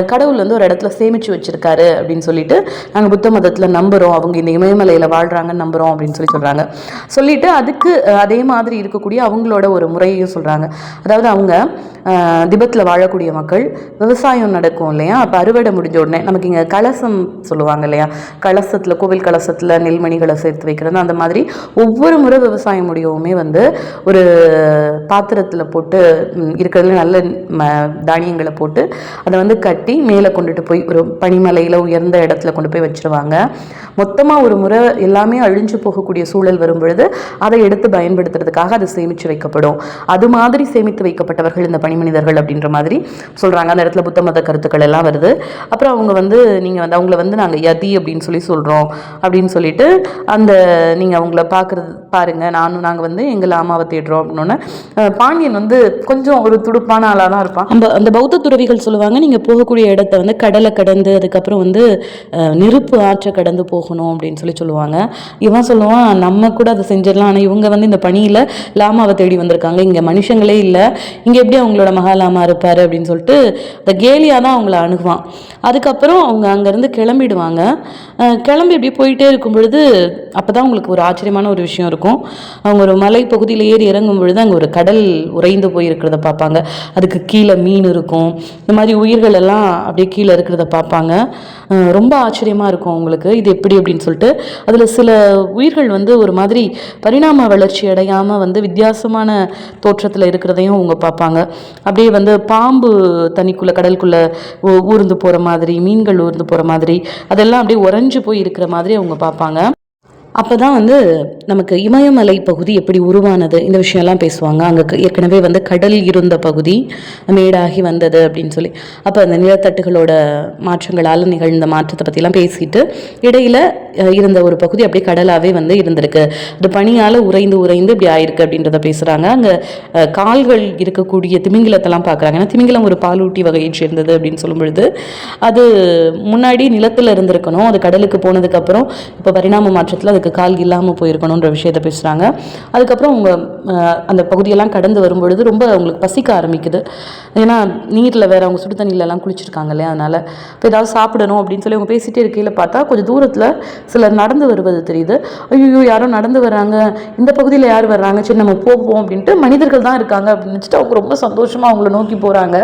கடவுள் வந்து ஒரு இடத்துல சேமித்து வச்சிருக்காரு அப்படின்னு சொல்லிட்டு நாங்கள் புத்த மதத்தில் நம்புகிறோம் அவங்க இந்த இமயமலையில் வாழ்கிறாங்கன்னு நம்புகிறோம் அப்படின்னு சொல்லி சொல்கிறாங்க சொல்லிட்டு அதுக்கு அதே மாதிரி இருக்கக்கூடிய அவங்களோட ஒரு முறையையும் சொல்கிறாங்க அதாவது அவங்க திபெத்தில் வாழக்கூடிய மக்கள் விவசாயம் நடக்கும் இல்லையா? அப்போ அறுவடை முடிஞ்ச உடனே நமக்கு இங்கே கலசம் சொல்லுவாங்க இல்லையா? கலசத்தில் கோவில் கலசத்தில் நெல்மணிகளை சேர்த்து வைக்கிறது அந்த மாதிரி ஒவ்வொரு முறை விவசாயம் முடியவுமே வந்து ஒரு பாத்திரத்தில் போட்டு இருக்கிறதுல நல்ல ம தானியங்களை போட்டு அதை வந்து கட்டி மேலே கொண்டுட்டு போய் ஒரு பனிமலையில் உயர்ந்த இடத்துல கொண்டு போய் வச்சுருவாங்க. மொத்தமாக ஒரு முறை எல்லாமே அழிஞ்சு போகக்கூடிய சூழல் வரும் பொழுது அதை எடுத்து பயன்படுத்துறதுக்காக அது சேமித்து வைக்கப்படும். அது மாதிரி சேமித்து வைக்கப்பட்டவர்கள் இந்த பனிமனிதர்கள் அப்படின்ற மாதிரி சொல்கிறாங்க அந்த இடத்துல புத்த மத கருத்துக்கள் எல்லாம் வருது. அப்புறம் அவங்க வந்து நீங்கள் வந்து அவங்கள வந்து நாங்கள் யதி அப்படின்னு சொல்லி சொல்கிறோம் அப்படின்னு சொல்லிட்டு அந்த நீங்கள் அவங்கள பார்க்குறது பாருங்க. நானும் நாங்கள் வந்து எங்கள் லாமாவை தேடுறோம் அப்படின்னோடனே பாண்டியன் வந்து கொஞ்சம் ஒரு துடுப்பான ஆளாக தான் இருப்பான். அந்த அந்த பௌத்த துறவிகள் சொல்லுவாங்க நீங்கள் போகக்கூடிய இடத்த வந்து கடலை கடந்து அதுக்கப்புறம் வந்து நெருப்பு ஆற்றை கடந்து போகணும் அப்படின்னு சொல்லி சொல்லுவாங்க. இவன் சொல்லுவான் நம்ம கூட அதை செஞ்சிடலாம். ஆனால் இவங்க வந்து இந்த பணியில் லாமாவை தேடி வந்திருக்காங்க. இங்கே மனுஷங்களே இல்லை. இங்கே எப்படி அவங்களோட எங்களோட மகாலாமா இருப்பார் அப்படின்னு சொல்லிட்டு அந்த கேலியாக தான் அவங்கள அணுகுவான். அதுக்கப்புறம் அவங்க அங்கேருந்து கிளம்பிடுவாங்க. கிளம்பி இப்படி போயிட்டே இருக்கும் பொழுது அப்போ தான் உங்களுக்கு ஒரு ஆச்சரியமான ஒரு விஷயம் இருக்கும். அவங்க ஒரு மலை பகுதியில் ஏறி இறங்கும் பொழுது அங்கே ஒரு கடல் உறைந்து போய் இருக்கிறத பார்ப்பாங்க. அதுக்கு கீழே மீன் இருக்கும். இந்த மாதிரி உயிர்கள் எல்லாம் அப்படியே கீழே இருக்கிறத பார்ப்பாங்க. ரொம்ப ஆச்சரியமாக இருக்கும் அவங்களுக்கு. இது எப்படி அப்படின்னு சொல்லிட்டு. அதில் சில உயிர்கள் வந்து ஒரு மாதிரி பரிணாம வளர்ச்சி அடையாமல் வந்து வித்தியாசமான தோற்றத்தில் இருக்கிறதையும் அவங்க பார்ப்பாங்க. அப்படியே வந்து பாம்பு தண்ணிக்குள்ளே கடலுக்குள்ளே ஊர்ந்து போகிற மாதிரி மீன்கள் ஊர்ந்து போகிற மாதிரி அதெல்லாம் அப்படியே உறைஞ்சு போய் இருக்கிற மாதிரி அவங்க பார்ப்பாங்க. அப்போ தான் வந்து நமக்கு இமயமலை பகுதி எப்படி உருவானது? இந்த விஷயம்லாம் பேசுவாங்க. அங்கே ஏற்கனவே வந்து கடல் இருந்த பகுதி மேடாகி வந்தது அப்படின்னு சொல்லி. அப்போ அந்த நிலத்தட்டுகளோட மாற்றங்களால் நிகழ்ந்த மாற்றத்தை பற்றிலாம் பேசிட்டு இடையில் இருந்த ஒரு பகுதி அப்படியே கடலாகவே வந்து இருந்திருக்கு. அது பனியால் உறைந்து உறைந்து இப்படி ஆயிருக்கு அப்படின்றத பேசுகிறாங்க அங்கே கால்கள் இருக்கக்கூடிய திமிங்கிலத்தெல்லாம் பார்க்குறாங்க ஏன்னா திமிங்கிலம் ஒரு பாலூட்டி வகையை சேர்ந்தது அப்படின்னு சொல்லும் பொழுது அது முன்னாடி நிலத்தில் இருந்திருக்கணும். அது கடலுக்கு போனதுக்கப்புறம் இப்போ பரிணாம மாற்றத்தில் அதுக்கு கால் இல்லாமல் போயிருக்கணுன்ற விஷயத்தை பேசுகிறாங்க அதுக்கப்புறம் அவங்க அந்த பகுதியெல்லாம் கடந்து வரும்பொழுது ரொம்ப அவங்களுக்கு பசிக்க ஆரம்பிக்குது. ஏன்னா நீரில் வேறு அவங்க சுடு தண்ணியிலலாம் குளிச்சிருக்காங்க இல்லையா? அதனால் இப்போ ஏதாவது சாப்பிடணும் அப்படின்னு சொல்லி அவங்க பேசிகிட்டே இருக்கையில் பார்த்தா கொஞ்சம் தூரத்தில் சிலர் நடந்து வருவது தெரியுது. ஐயோ யாரோ நடந்து வர்றாங்க இந்த பகுதியில் யார் வர்றாங்க? சரி நம்ம போவோம் அப்படின்ட்டு மனிதர்கள் தான் இருக்காங்க அப்படின்னு நினச்சிட்டு அவங்க ரொம்ப சந்தோஷமாக அவங்கள நோக்கி போகிறாங்க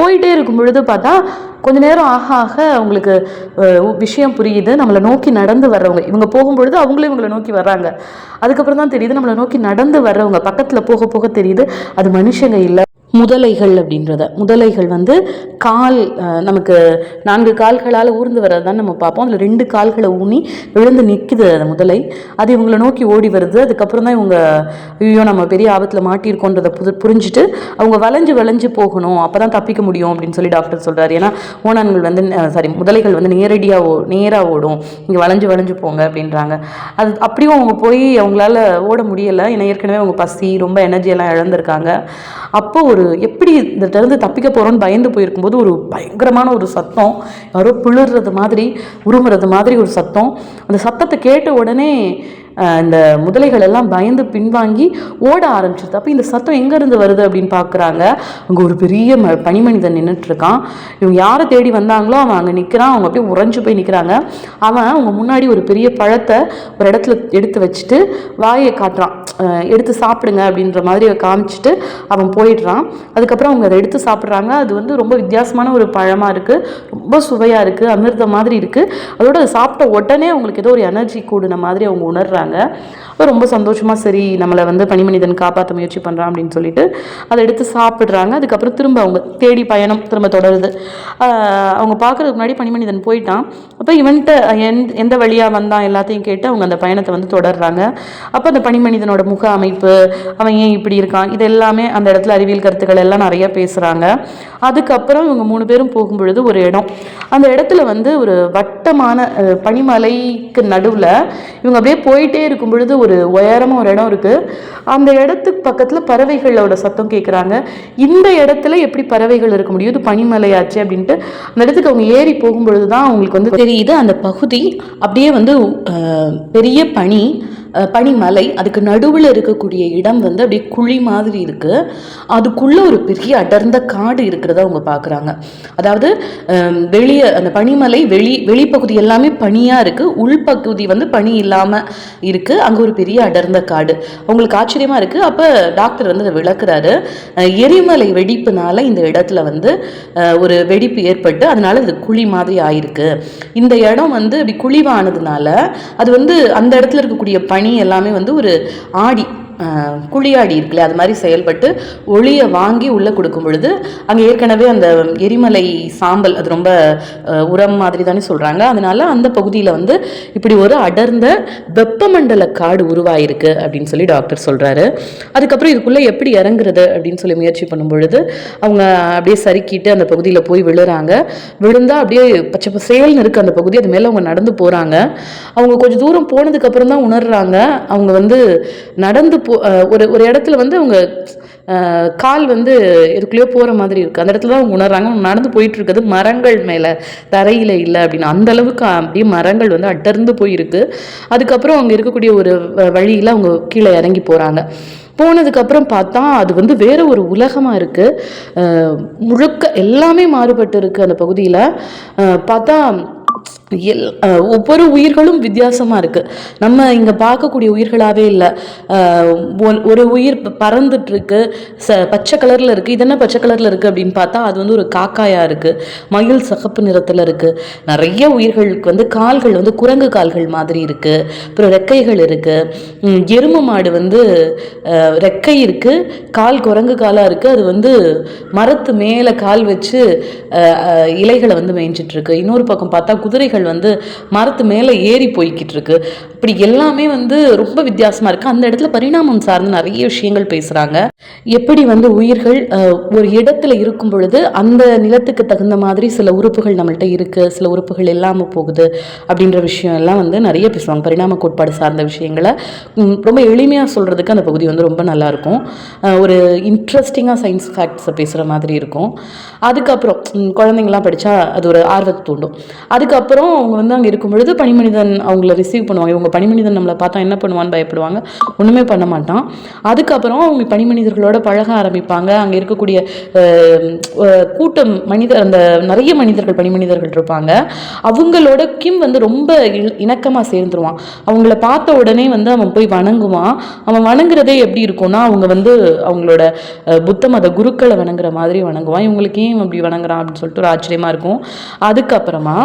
போயிட்டே இருக்கும் பொழுது பார்த்தா கொஞ்ச நேரம் ஆக ஆக அவங்களுக்கு விஷயம் புரியுது. நம்மளை நோக்கி நடந்து வர்றவங்க. இவங்க போகும்பொழுது அவங்களும் இவங்களை நோக்கி வர்றாங்க. அதுக்கப்புறம் தான் தெரியுது நம்மளை நோக்கி நடந்து வர்றவங்க. பக்கத்தில் போக போக தெரியுது அது மனுஷங்க இல்லை. முதலைகள் அப்படின்றத. முதலைகள் வந்து கால் நமக்கு நான்கு கால்களால் ஊர்ந்து வர்றது தான் நம்ம பார்ப்போம். அதில் ரெண்டு கால்களை ஊனி விழுந்து நிற்குது அந்த முதலை. அது இவங்களை நோக்கி ஓடி வருது. அதுக்கப்புறம் தான் இவங்க ஐயோ நம்ம பெரிய ஆபத்தில் மாட்டியிருக்கோன்றதை புது புரிஞ்சுட்டு அவங்க வளைஞ்சு வளைஞ்சு போகணும். அப்போ தான் தப்பிக்க முடியும் அப்படின்னு சொல்லி டாக்டர் சொல்கிறார் ஏன்னா ஓனான்கள் வந்து சாரி முதலைகள் வந்து நேரடியாக ஓ நேராக ஓடும். இங்கே வளைஞ்சு வளைஞ்சு போங்க அப்படின்றாங்க. அது அப்படியும் அவங்க போய் அவங்களால ஓட முடியலை. ஏன்னா ஏற்கனவே அவங்க பசி ரொம்ப எனர்ஜியெல்லாம் இழந்திருக்காங்க. அப்போ ஒரு ஒரு எப்படி இதுல இருந்து தப்பிக்க போகிறோன்னு பயந்து போயிருக்கும்போது ஒரு பயங்கரமான ஒரு சத்தம். யாரோ பிளிர்றது மாதிரி உருமுறது மாதிரி ஒரு சத்தம். அந்த சத்தத்தை கேட்ட உடனே இந்த முதலைகள் எல்லாம் பயந்து பின்வாங்கி ஓட ஆரம்பிச்சிருது அப்போ இந்த சத்தம் எங்கேருந்து வருது அப்படின்னு பார்க்குறாங்க அங்கே ஒரு பெரிய ம பனிமனிதன் நின்றுட்டுருக்கான் இவங்க யாரை தேடி வந்தாங்களோ அவன் அங்கே நிற்கிறான் அவங்க அப்படியே உறைஞ்சு போய் நிற்கிறாங்க அவன் அவங்க முன்னாடி ஒரு பெரிய பழத்தை ஒரு இடத்துல எடுத்து வச்சுட்டு வாயை காட்டுறான். எடுத்து சாப்பிடுங்க அப்படின்ற மாதிரி காமிச்சிட்டு அவன் போயிடுறான். அதுக்கப்புறம் அவங்க அதை எடுத்து சாப்பிட்றாங்க. அது வந்து ரொம்ப வித்தியாசமான ஒரு பழமாக இருக்குது ரொம்ப சுவையாக இருக்குது அமிர்தம் மாதிரி இருக்குது அதோட அதை சாப்பிட்ட உடனே அவங்களுக்கு ஏதோ ஒரு எனர்ஜி கூடின மாதிரி அவங்க உணர்றாங்க. அப்ப ரொம்ப சந்தோஷமாக சரி நம்மளை வந்து பனிமனிதன் காப்பாற்ற முயற்சி பண்ணுறான் அப்படின்னு சொல்லிட்டு அதை எடுத்து சாப்பிட்றாங்க. அதுக்கப்புறம் திரும்ப அவங்க தேடி பயணம் திரும்ப தொடருது. அவங்க பார்க்கறதுக்கு முன்னாடி பனிமனிதன் போயிட்டான். அப்போ இவன்கிட்ட எந் எந்த வழியாக வந்தான் எல்லாத்தையும் கேட்டு அவங்க அந்த பயணத்தை வந்து தொடர்றாங்க. அப்போ அந்த பனிமனிதனோட முக அமைப்பு அவன் ஏன் இப்படி இருக்கான் இது எல்லாமே அந்த இடத்துல அறிவியல் கருத்துக்கள் எல்லாம் நிறைய பேசுகிறாங்க அதுக்கப்புறம் இவங்க மூணு பேரும் போகும்பொழுது ஒரு இடம். அந்த இடத்துல வந்து ஒரு வட்டமான பனிமலைக்கு நடுவில் இவங்க அப்படியே போயிட்டே இருக்கும் பொழுது ஒரு உயரமாக ஒரு இடம் இருக்குது அந்த இடத்துக்கு பக்கத்தில் பறவைகளோட சத்தம் கேட்குறாங்க இந்த இடத்துல எப்படி பறவைகள் இருக்க முடியும்? இது பனிமலையாச்சு அப்படின்ட்டு அந்த இடத்துக்கு அவங்க ஏறி போகும்பொழுது தான் அவங்களுக்கு வந்து தெரியுது. அந்த பகுதி அப்படியே வந்து பெரிய பனி. பனிமலை அதுக்கு நடுவில் இருக்கக்கூடிய இடம் வந்து அப்படியே குழி மாதிரி இருக்குது அதுக்குள்ளே ஒரு பெரிய அடர்ந்த காடு இருக்கிறத அவங்க பார்க்குறாங்க அதாவது வெளியே அந்த பனிமலை வெளி வெளிப்பகுதி எல்லாமே பனியாக இருக்குது உள்பகுதி வந்து பனி இல்லாமல் இருக்குது அங்கே ஒரு பெரிய அடர்ந்த காடு. அவங்களுக்கு ஆச்சரியமாக இருக்குது அப்போ டாக்டர் வந்து அதை விளக்குறாரு. எரிமலை வெடிப்புனால இந்த இடத்துல வந்து ஒரு வெடிப்பு ஏற்பட்டு அதனால இது குழி மாதிரி ஆயிருக்கு. இந்த இடம் வந்து இப்படி குழிவானதுனால அது வந்து அந்த இடத்துல இருக்கக்கூடிய பனி எல்லாமே வந்து ஒரு ஆடி குழியாடி இருக்குல்ல அது மாதிரி செயல்பட்டு ஒளியை வாங்கி உள்ளே கொடுக்கும் பொழுது அங்கே ஏற்கனவே அந்த எரிமலை சாம்பல் அது ரொம்ப உரம் மாதிரி தானே சொல்கிறாங்க அதனால அந்த பகுதியில் வந்து இப்படி ஒரு அடர்ந்த வெப்பமண்டல காடு உருவாயிருக்கு அப்படின்னு சொல்லி டாக்டர் சொல்கிறாரு அதுக்கப்புறம் இதுக்குள்ளே எப்படி இறங்குறது அப்படின்னு சொல்லி முயற்சி பண்ணும் பொழுது அவங்க அப்படியே சறுக்கிட்டு அந்த பகுதியில் போய் விழுறாங்க. விழுந்தால் அப்படியே பச்சை பசேல்னு இருக்குது அந்த பகுதி அது மேலே அவங்க நடந்து போகிறாங்க அவங்க கொஞ்சம் தூரம் போனதுக்கப்புறம் தான் உணர்றாங்க. அவங்க வந்து நடந்து ஒரு ஒரு இடத்துல வந்து அவங்க கால் வந்து எதுக்குள்ளேயோ போகிற மாதிரி இருக்குது அந்த இடத்துல தான் அவங்க உணர்றாங்க. அவங்க நடந்து போயிட்டு இருக்கிறது மரங்கள் மேலே தரையில் இல்லை அப்படின்னு. அந்த அளவுக்கு அப்படியே மரங்கள் வந்து அட்டர்ந்து போயிருக்கு. அதுக்கப்புறம் அங்கே இருக்கக்கூடிய ஒரு வ- அவங்க கீழே இறங்கி போகிறாங்க போனதுக்கப்புறம் பார்த்தா அது வந்து வேற ஒரு உலகமாக இருக்குது முழுக்க எல்லாமே மாறுபட்டு இருக்குது அந்த பகுதியில். பார்த்தா எல் ஒவ்வொரு உயிர்களும் வித்தியாசமாக இருக்குது நம்ம இங்கே பார்க்கக்கூடிய உயிர்களாகவே இல்லை. ஒரு உயிர் பறந்துட்டுருக்கு. ச பச்சை கலரில் இருக்குது இது என்ன பச்சை கலரில் இருக்குது அப்படின்னு பார்த்தா அது வந்து ஒரு காக்காயாக இருக்குது மயில் சகப்பு நிறத்தில் இருக்குது நிறைய உயிர்களுக்கு வந்து கால்கள் வந்து குரங்கு கால்கள் மாதிரி இருக்குது அப்புறம் ரெக்கைகள் இருக்குது எருமை மாடு வந்து ரெக்கை இருக்குது கால் குரங்கு காலாக இருக்குது அது வந்து மரத்து மேலே கால் வச்சு இலைகளை வந்து மேய்ஞ்சிட்ருக்கு இன்னொரு பக்கம் பார்த்தா குதிரைகள் வந்து மரத்து மேலே ஏறி போய்கிட்டு இருக்கு. இப்படி எல்லாமே வந்து ரொம்ப வித்தியாசமாக இருக்குது அந்த இடத்துல பரிணாமம் சார்ந்து நிறைய விஷயங்கள் பேசுகிறாங்க எப்படி வந்து உயிர்கள் ஒரு இடத்துல இருக்கும் பொழுது அந்த நிலத்துக்கு தகுந்த மாதிரி சில உறுப்புகள் நம்மள்ட்ட இருக்குது சில உறுப்புகள் இல்லாமல் போகுது அப்படின்ற விஷயம் எல்லாம் வந்து நிறைய பேசுவாங்க. பரிணாம கோட்பாடு சார்ந்த விஷயங்களை ரொம்ப எளிமையாக சொல்கிறதுக்கு அந்த பகுதி வந்து ரொம்ப நல்லா இருக்கும். ஒரு இன்ட்ரெஸ்டிங்காக சயின்ஸ் ஃபேக்ட்ஸை பேசுகிற மாதிரி இருக்கும். அதுக்கப்புறம் குழந்தைங்களாம் படித்தா அது ஒரு ஆர்வத்தை தூண்டும். அதுக்கப்புறம் அவங்க வந்து அங்கே இருக்கும் பொழுது பனிமனிதன் அவங்கள ரிசீவ் பண்ணுவாங்க. இவங்க பனிமனிதன் நம்மளை பார்த்தா என்ன பண்ணுவான்னு பயப்படுவாங்க. ஒன்றுமே பண்ண மாட்டான். அதுக்கப்புறம் அவங்க பனிமனிதர்களோட பழக ஆரம்பிப்பாங்க. அங்கே இருக்கக்கூடிய கூட்டம் மனிதர் அந்த நிறைய மனிதர்கள் பனிமனிதர்கள் இருப்பாங்க. அவங்களோட கிம் வந்து ரொம்ப இணக்கமாக சேர்ந்துருவான். அவங்கள பார்த்த உடனே வந்து அவன் போய் வணங்குவான். அவன் வணங்குறதே எப்படி இருக்கும்னா அவங்க வந்து அவங்களோட புத்த மத குருக்களை வணங்குற மாதிரி வணங்குவான். இவங்களுக்கு ஏன் அப்படி வணங்குறான் அப்படின்னு சொல்லிட்டு ஒரு ஆச்சரியமா இருக்கும். அதுக்கப்புறமா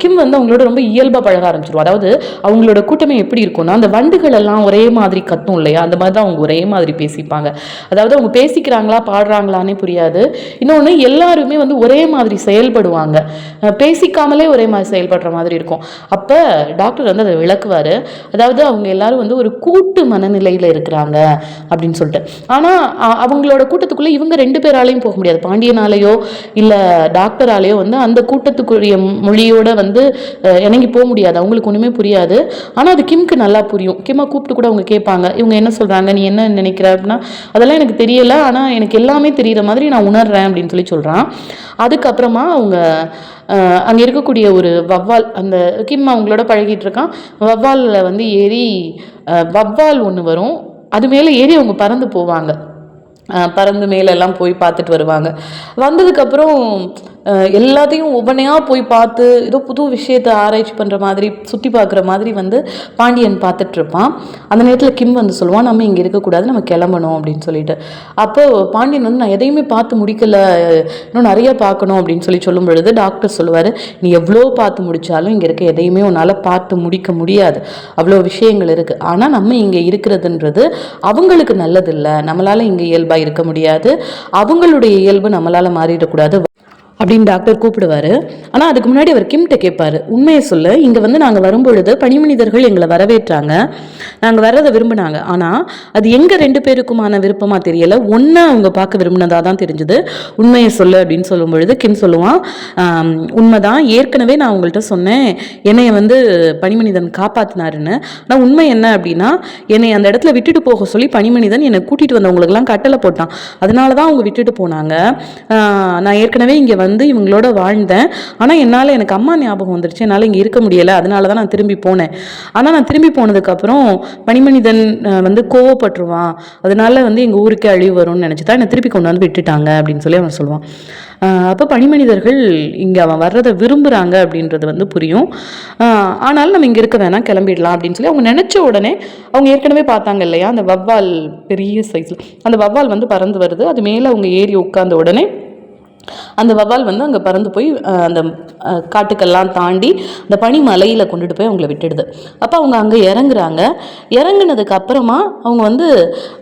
கிம் வந்து அவங்களோட ரொம்ப இயல்பாக பழக ஆரம்பிச்சிருவோம் அதாவது அவங்களோட கூட்டமே எப்படி இருக்கும்னா அந்த வண்டுகள் எல்லாம் ஒரே மாதிரி கத்தும் இல்லையா? அந்த மாதிரி தான் அவங்க ஒரே மாதிரி பேசிப்பாங்க. அதாவது அவங்க பேசிக்கிறாங்களா பாடுறாங்களான்னே புரியாது. இன்னொன்று எல்லாருமே வந்து ஒரே மாதிரி செயல்படுவாங்க. பேசிக்காமலே ஒரே மாதிரி செயல்படுற மாதிரி இருக்கும். அப்போ டாக்டர் வந்து அதை விளக்குவார். அதாவது அவங்க எல்லாரும் வந்து ஒரு கூட்டு மனநிலையில் இருக்கிறாங்க அப்படின்னு சொல்லிட்டு. ஆனால் அவங்களோட கூட்டத்துக்குள்ளே இவங்க ரெண்டு பேராலையும் போக முடியாது. பாண்டியனாலேயோ இல்லை டாக்டராலேயோ வந்து அந்த கூட்டத்துக்குரிய மொழியோட வந்து இணங்கி போக முடியாது. அவங்களுக்கு ஒன்றுமே புரியாது. ஆனால் அது கிம்க்கு நல்லா புரியும். கிம்மை கூப்பிட்டு கூட அவங்க கேட்பாங்க. இவங்க என்ன சொல்கிறாங்க நீ என்ன நினைக்கிற அப்படின்னா அதெல்லாம் எனக்கு தெரியலை. ஆனால் எனக்கு எல்லாமே தெரிகிற மாதிரி நான் உணர்றேன் அப்படின்னு சொல்லி சொல்கிறான் அதுக்கப்புறமா அவங்க அங்கே இருக்கக்கூடிய ஒரு வவ்வால் அந்த கிம் அவங்களோட பழகிட்டு இருக்கான். வவ்வாலில் வந்து ஏறி வவ்வால் ஒன்று வரும். அது மேலே ஏறி அவங்க பறந்து போவாங்க. பறந்து மேலெல்லாம் போய் பார்த்துட்டு வருவாங்க. வந்ததுக்கப்புறம் எல்லாத்தையும் ஒவ்வொன்றையாக போய் பார்த்து ஏதோ புது விஷயத்தை ஆராய்ச்சி பண்ணுற மாதிரி சுற்றி பார்க்குற மாதிரி வந்து பாண்டியன் பார்த்துட்ருப்பான். அந்த நேரத்தில் கிம் வந்து சொல்லுவான் நம்ம இங்கே இருக்கக்கூடாது நம்ம கிளம்பணும் அப்படின்னு சொல்லிட்டு. அப்போ பாண்டியன் வந்து நான் எதையுமே பார்த்து முடிக்கல இன்னும் நிறைய பார்க்கணும் அப்படின்னு சொல்லி சொல்லும் பொழுது டாக்டர் சொல்லுவார் நீ எவ்வளோ பார்த்து முடித்தாலும் இங்கே இருக்க எதையுமே உன்னால் பார்த்து முடிக்க முடியாது. அவ்வளோ விஷயங்கள் இருக்குது ஆனால் நம்ம இங்கே இருக்கிறதுன்றது அவங்களுக்கு நல்லதில்லை. நம்மளால் இங்கே இயல்பாக இருக்க முடியாது. அவங்களுடைய இயல்பு நம்மளால் மாறிடக்கூடாது. அப்படின்னு டாக்டர் கூப்பிடுவாரு. ஆனால் அதுக்கு முன்னாடி அவர் கிம்கிட்ட கேட்பார். உண்மையை சொல்ல இங்கே வந்து நாங்கள் வரும்பொழுது பணிமனிதர்கள் எங்களை வரவேற்றாங்க. நாங்கள் வர்றதை விரும்பினாங்க. ஆனால் அது எங்கள் ரெண்டு பேருக்குமான விருப்பமாக தெரியலை. ஒன்றை அவங்க பார்க்க விரும்பினதாக தான் தெரிஞ்சுது. உண்மையை சொல்லு அப்படின்னு சொல்லும் பொழுது கிம் சொல்லுவான் உண்மைதான். ஏற்கனவே நான் உங்கள்கிட்ட சொன்னேன். என்னைய வந்து பணிமனிதன் காப்பாத்தினாருன்னு. ஆனால் உண்மை என்ன அப்படின்னா என்னை அந்த இடத்துல விட்டுட்டு போக சொல்லி பணிமனிதன் என்னை கூட்டிகிட்டு வந்தவங்களுக்கெல்லாம் கட்டளை போட்டான். அதனால தான் அவங்க விட்டுட்டு போனாங்க. நான் ஏற்கனவே இங்கே வந்து இவங்களோட வாழ்ந்தேன். ஆனால் என்னால் எனக்கு அம்மா ஞாபகம் வந்துருச்சு. என்னால் இங்கே இருக்க முடியலை. அதனால தான் நான் திரும்பி போனேன். ஆனால் நான் திரும்பி போனதுக்கப்புறம் பணிமனிதன் வந்து கோவப்பட்டுருவான். அதனால வந்து எங்கள் ஊருக்கே அழிவு வரும்னு நினச்சி தான் என்னை திருப்பி கொண்டு வந்து விட்டுட்டாங்க அப்படின்னு சொல்லி அவன் சொல்லுவான். அப்போ பணிமனிதர்கள் இங்கே அவன் வர்றதை விரும்புகிறாங்க அப்படின்றது வந்து புரியும். ஆனாலும் நம்ம இங்கே இருக்க வேணாம் கிளம்பிடலாம் அப்படின்னு சொல்லி அவங்க நினச்ச உடனே அவங்க ஏற்கனவே பார்த்தாங்க இல்லையா? அந்த வவ்வால் பெரிய சைஸில் அந்த வவ்வால் வந்து பறந்து வருது. அது மேலே அவங்க ஏறி உட்காந்த உடனே அந்த வவால் வந்து அங்கே பறந்து போய் அஹ், அந்த காட்டுக்கெல்லாம் தாண்டி அந்த பனி மலையில் கொண்டுட்டு போய் அவங்கள விட்டுடுது. அப்போ அவங்க அங்கே இறங்குறாங்க. இறங்குனதுக்கு அப்புறமா அவங்க வந்து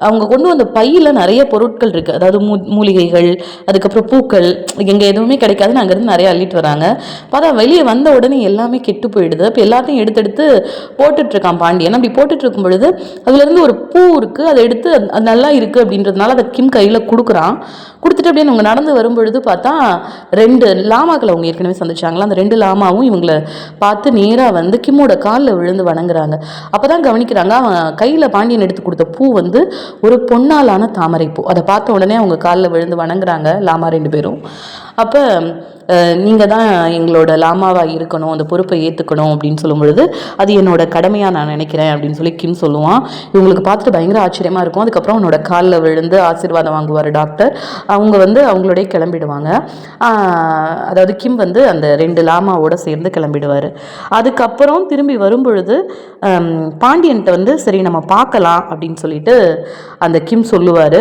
அவங்க கொண்டு வந்த பையில் நிறைய பொருட்கள் இருக்குது அதாவது மூ மூலிகைகள் அதுக்கப்புறம் பூக்கள் எங்கே எதுவுமே கிடைக்காதுன்னு அங்கேருந்து நிறைய அள்ளிட்டு வராங்க. பார்த்தா வெளியே வந்த உடனே எல்லாமே கெட்டு போயிடுது. அப்போ எல்லாத்தையும் எடுத்து எடுத்து இருக்கான் பாண்டியன் அப்படி போட்டுட்ருக்கும் பொழுது அதுலேருந்து ஒரு பூ இருக்குது அதை எடுத்து அது நல்லா இருக்குது அப்படின்றதுனால அதை கிம் கையில் கொடுக்குறான். கொடுத்துட்டு அப்படியே அவங்க நடந்து வரும்பொழுது பார்த்தா ரெண்டு லாமாக்களை அவங்க ஏற்கனவே சந்திச்சாங்க. சந்திச்சாங்களா அந்த ரெண்டு லாமாவும் இவங்களை பார்த்து நேராக வந்து கிம்மோட காலில் விழுந்து வணங்குறாங்க. அப்போ தான் கவனிக்கிறாங்க அவன் கையில் பாண்டியன் எடுத்து கொடுத்த பூ வந்து ஒரு பொன்னாலான தாமரை பூ அதை பார்த்த உடனே அவங்க காலில் விழுந்து வணங்குறாங்க லாமா ரெண்டு பேரும். அப்போ நீங்கள் தான் எங்களோட லாமாவாக இருக்கணும் அந்த பொறுப்பை ஏற்றுக்கணும் அப்படின்னு சொல்லும் பொழுது அது என்னோட கடமையாக நான் நினைக்கிறேன் அப்படின்னு சொல்லி கிம் சொல்லுவான். இவங்களுக்கு பார்த்துட்டு பயங்கர ஆச்சரியமாக இருக்கும். அதுக்கப்புறம் அவனோட காலில் விழுந்து ஆசீர்வாதம் வாங்குவார் டாக்டர். அவங்க வந்து அவங்களோடய கிளம்பிடுவாங்க. அதாவது கிம் வந்து அந்த ரெண்டு லாமாவோட சேர்ந்து கிளம்பிடுவார். அதுக்கப்புறம் திரும்பி வரும்பொழுது ஹம், பாண்டியன்ட்ட வந்து சரி நம்ம பார்க்கலாம் அப்படின்னு சொல்லிட்டு அந்த கிம் சொல்லுவார்.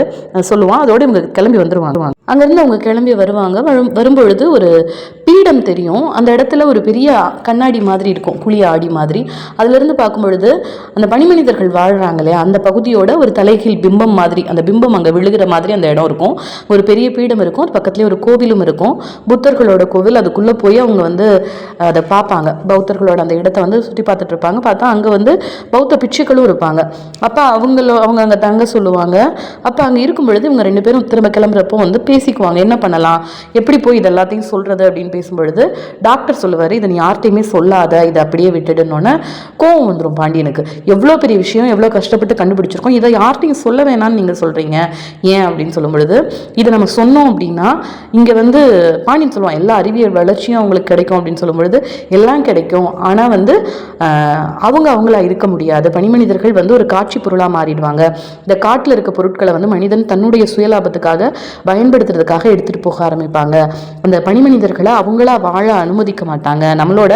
சொல்லுவான். அதோடு இவங்க கிளம்பி வந்துடுவாங்க அங்கேருந்து அவங்க கிளம்பி வருவாங்க. வரும் வரும்பொழுது ஒரு பீடம் தெரியும். அந்த இடத்துல ஒரு பெரிய கண்ணாடி மாதிரி இருக்கும். குழி ஆடி மாதிரி. அதுலேருந்து பார்க்கும்பொழுது அந்த பனிமனிதர்கள் வாழ்கிறாங்க இல்லையா? அந்த பகுதியோட ஒரு தலைகீழ் பிம்பம் மாதிரி அந்த பிம்பம் அங்கே விழுகிற மாதிரி அந்த இடம் இருக்கும். ஒரு பெரிய பீடம் இருக்கும். அது பக்கத்துலேயே ஒரு கோவிலும் இருக்கும். புத்தர்களோட கோவில் அதுக்குள்ளே போய் அவங்க வந்து அதை பார்ப்பாங்க. பௌத்தர்களோட அந்த இடத்த வந்து சுற்றி பார்த்துட்டு இருப்பாங்க. பார்த்தா அங்கே வந்து பௌத்த பிட்சுக்களும் இருப்பாங்க. அப்போ அவங்களோ அவங்க அங்கே தங்க சொல்லுவாங்க. அப்போ அங்கே இருக்கும் பொழுது இவங்க ரெண்டு பேரும் திரும்ப கிளம்புறப்போ வந்து பேசிக்குவாங்க. என்ன பண்ணலாம்? எப்படி போய் இது எல்லாத்தையும் சொல்கிறது அப்படின்னு பேசும்பொழுது டாக்டர் சொல்லுவார் இதை நீ யார்கிட்டையுமே சொல்லாத இதை அப்படியே விட்டுடுன்னொன்னே கோவம் வந்துடும் பாண்டியனுக்கு. எவ்வளோ பெரிய விஷயம் எவ்வளோ கஷ்டப்பட்டு கண்டுபிடிச்சிருக்கோம். இதை யார்கிட்டையும் சொல்ல வேணாம்னு நீங்கள் சொல்கிறீங்க ஏன்? அப்படின்னு சொல்லும் பொழுது இதை நம்ம சொன்னோம் அப்படின்னா இங்கே வந்து பாண்டியன் சொல்லுவான் எல்லா அறிவியல் வளர்ச்சியும் அவங்களுக்கு கிடைக்கும். அப்படின்னு சொல்லும் பொழுது எல்லாம் கிடைக்கும். ஆனால் வந்து அவங்க அவங்களா இருக்க முடியாது. பனிமனிதர்கள் வந்து ஒரு காட்சி பொருளாக மாறிடுவாங்க. இந்த காட்டில் இருக்க பொருட்களை வந்து மனிதன் தன்னுடைய சுயலாபத்துக்காக பயன்படுத்த பயன்படுத்துறதுக்காக எடுத்துகிட்டு போக ஆரம்பிப்பாங்க. அந்த பணிமனிதர்களை அவங்களா வாழ அனுமதிக்க மாட்டாங்க. நம்மளோட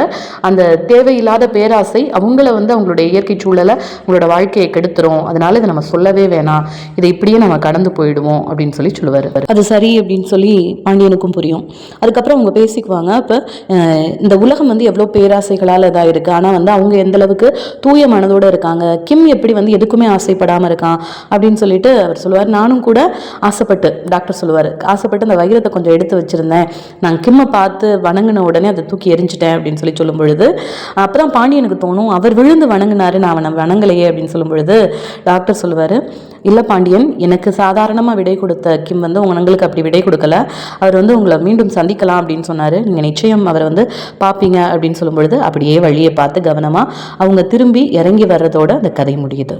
அந்த தேவையில்லாத பேராசை அவங்கள வந்து அவங்களுடைய இயற்கை சூழலை அவங்களோட வாழ்க்கையை கெடுத்துரும். அதனால இதை நம்ம சொல்லவே வேணாம். இதை இப்படியே நம்ம கடந்து போயிடுவோம் அப்படின்னு சொல்லி சொல்லுவார். அது சரி அப்படின்னு சொல்லி பாண்டியனுக்கும் புரியும். அதுக்கப்புறம் அவங்க பேசிக்குவாங்க இப்போ இந்த உலகம் வந்து எவ்வளோ பேராசைகளால் இதாக இருக்குது ஆனால் வந்து அவங்க எந்த அளவுக்கு தூய மனதோடு இருக்காங்க. கிம் எப்படி வந்து எதுக்குமே ஆசைப்படாமல் இருக்கான்? அப்படின்னு சொல்லிட்டு அவர் சொல்லுவார். நானும் கூட ஆசைப்பட்டு டாக்டர் சொல்லுவார். ஆசைப்பட்டு அந்த வைரத்தை கொஞ்சம் எடுத்து வச்சுருந்தேன். நான் கிம்மை பார்த்து வணங்கின உடனே அதை தூக்கி எரிஞ்சிட்டேன் அப்படின்னு சொல்லி சொல்லும் பொழுது அப்புறம் பாண்டியனுக்கு தோணும் அவர் விழுந்து வணங்கினாரு நான் அவனை வணங்கலையே அப்படின்னு சொல்லும் பொழுது டாக்டர் சொல்லுவார் இல்லை பாண்டியன் எனக்கு சாதாரணமாக விடை கொடுத்த கிம் வந்து உங்களுக்கு அப்படி விடை கொடுக்கல. அவர் வந்து உங்களை மீண்டும் சந்திக்கலாம் அப்படின்னு சொன்னார். நீங்கள் நிச்சயம் அவரை வந்து பார்ப்பீங்க அப்படின்னு சொல்லும் பொழுது அப்படியே வழியை பார்த்து கவனமாக அவங்க திரும்பி இறங்கி வர்றதோட அந்த கதை முடியுது.